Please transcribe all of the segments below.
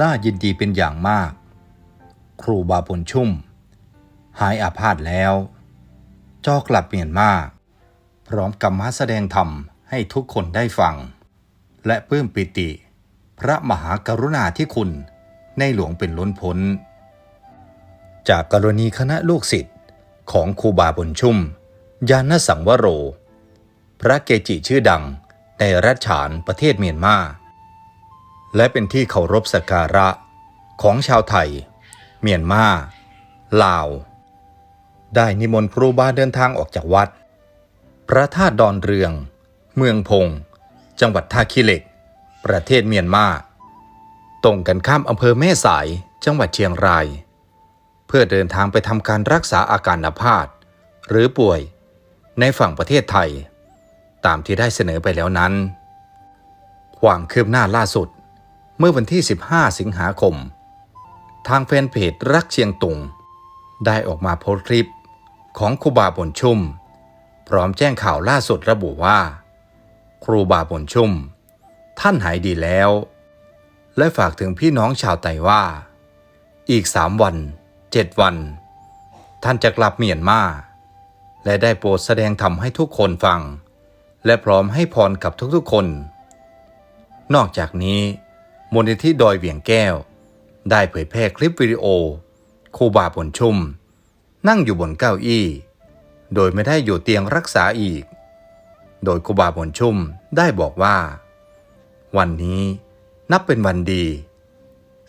น่ายินดีเป็นอย่างมาก ครูบาบุญชุ่ม หายอาพาธแล้ว จอกลับเมียนมาพร้อมกับมาแสดงธรรมให้ทุกคนได้ฟัง และปลื้มปิติ พระมหากรุณาธิคุณในหลวงเป็นล้นพ้น จากกรณีคณะลูกศิษย์ของครูบาบุญชุ่ม ยานสังวโร พระเกจิชื่อดังในรัฐฉานประเทศเมียนมา และเป็นที่เคารพสักการะของชาวไทย เมียนมา ลาว ได้นิมนต์ครูบาเดินทางออกจากวัด พระธาตุดอนเรือง เมืองพง จังหวัดท่าขี้เหล็ก ประเทศเมียนมา ตรงกันข้ามอำเภอแม่สาย จังหวัดเชียงราย เพื่อเดินทางไปทำการรักษาอาการอาพาธหรือป่วยในฝั่งประเทศไทย ตามที่ได้เสนอไปแล้วนั้น ความคืบหน้าล่าสุด เมื่อวันที่ 15 สิงหาคม ทางแฟนเพจรักเชียงตุง ได้ออกมาโพสต์คลิปของครูบาบนชุ่ม พร้อมแจ้งข่าวล่าสุดระบุว่า ครูบาบนชุ่ม ท่านหายดีแล้ว และฝากถึงพี่น้องชาวไต้ว่า อีกสามวันเจ็ดวัน ท่านจะกลับเมียนมาและได้โปรดแสดงธรรมให้ทุกคนฟัง และพร้อมให้พรกับทุกๆคน นอกจากนี้ มูลนิธิดอยเวียงแก้ว ได้เผยแพร่คลิปวิดีโอครูบาบนชุ่มนั่งอยู่บนเก้าอี้ โดยไม่ได้อยู่เตียงรักษาอีก โดยครูบาบนชุ่มได้บอกว่า วันนี้นับเป็นวันดี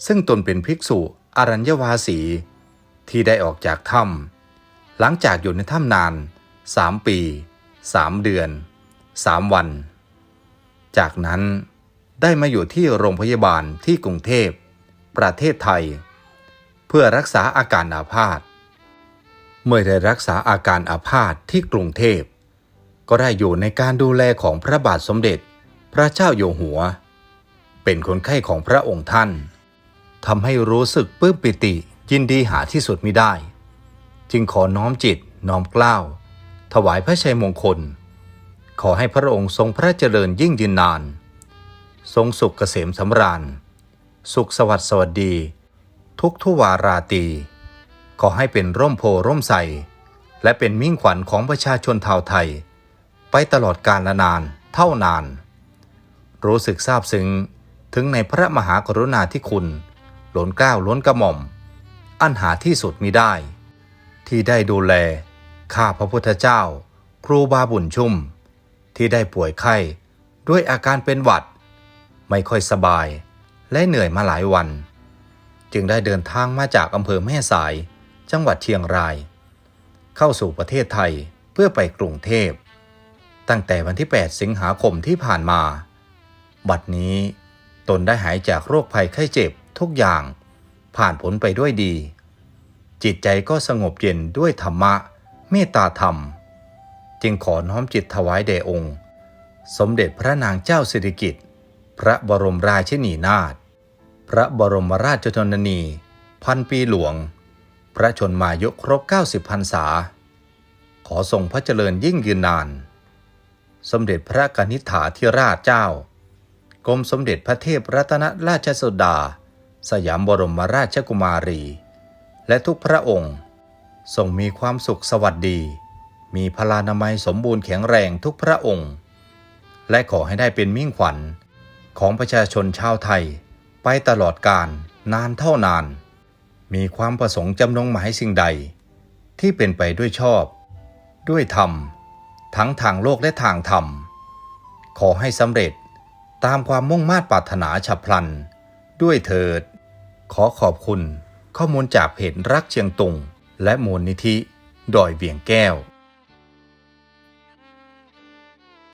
ซึ่งตนเป็นภิกษุอรัญญวาสี ที่ได้ออกจากถ้ำหลังจากอยู่ในถ้ำนานสามปีสามเดือนสามวัน จากนั้น ได้มาอยู่ที่โรงพยาบาลที่กรุงเทพ ประเทศไทย เพื่อรักษาอาการอาพาธเมื่อได้รักษาอาการอาพาธที่กรุงเทพ ก็ได้อยู่ในการดูแลของพระบาทสมเด็จพระเจ้าอยู่หัว เป็นคนไข้ของพระองค์ท่านทำให้รู้สึกปลื้มปิติยินดีหาที่สุดมิได้ จึงขอน้อมจิตน้อมกล้าว ถวายพระชัยมงคล ขอให้พระองค์ทรงพระเจริญยิ่งยืนนาน ทรงสุขเกษมสำราญ สุขสวัสดิ์สวัสดี ทุกทุวาราตีขอให้เป็นร่มโพร่มใสและเป็นมิ่งขวัญของประชาชนชาวไทย ไปตลอดกาลนานเท่านาน รู้สึกซาบซึ้งถึงในพระมหากรุณาธิคุณ หล้นเกล้าล้นกระหม่อม อันหาที่สุดมิได้ ที่ได้ดูแล ข้าพระพุทธเจ้า ครูบาบุญชุ่ม ที่ได้ป่วยไข้ด้วยอาการเป็นหวัด ไม่ค่อยสบาย และเหนื่อยมาหลายวัน จึงได้เดินทางมาจากอำเภอแม่สาย จังหวัดเชียงราย เข้าสู่ประเทศไทยเพื่อไปกรุงเทพ ตั้งแต่วันที่ 8 สิงหาคมที่ผ่านมา บัดนี้ตนได้หายจากโรคภัยไข้เจ็บทุกอย่าง ผ่านผลไปด้วยดี จิตใจก็สงบเย็นด้วยธรรมะ เมตตาธรรม จึงขอน้อมจิตถวายแด่องค์ สมเด็จพระนางเจ้าสิริกิติ์ พระบรมราชินีนาถ พระบรมราชชนนี พันปีหลวง พระชนมายุครบ 90พรรษา ขอทรงพระเจริญยิ่งยืนนาน สมเด็จพระกนิษฐาธิราชเจ้า กรมสมเด็จพระเทพรัตนราชสุดา สยามบรมราชกุมารี และทุกพระองค์ทรงมีความสุขสวัสดี มีพลานามัยสมบูรณ์แข็งแรงทุกพระองค์ และขอให้ได้เป็นมิ่งขวัญ ของประชาชนชาวไทย ไปตลอดกาลนานเท่านาน มีความประสงค์จำนงหมายสิ่งใด ที่เป็นไปด้วยชอบ ด้วยธรรม ทั้งทางโลกและทางธรรม ขอให้สำเร็จตามความมุ่งมา่ปรารถนาฉับพลัน ด้วยเถิด ขอขอบคุณข้อมูลจากเพจรักเชียงตุง และมูลนิธิดอยเวียงแก้ว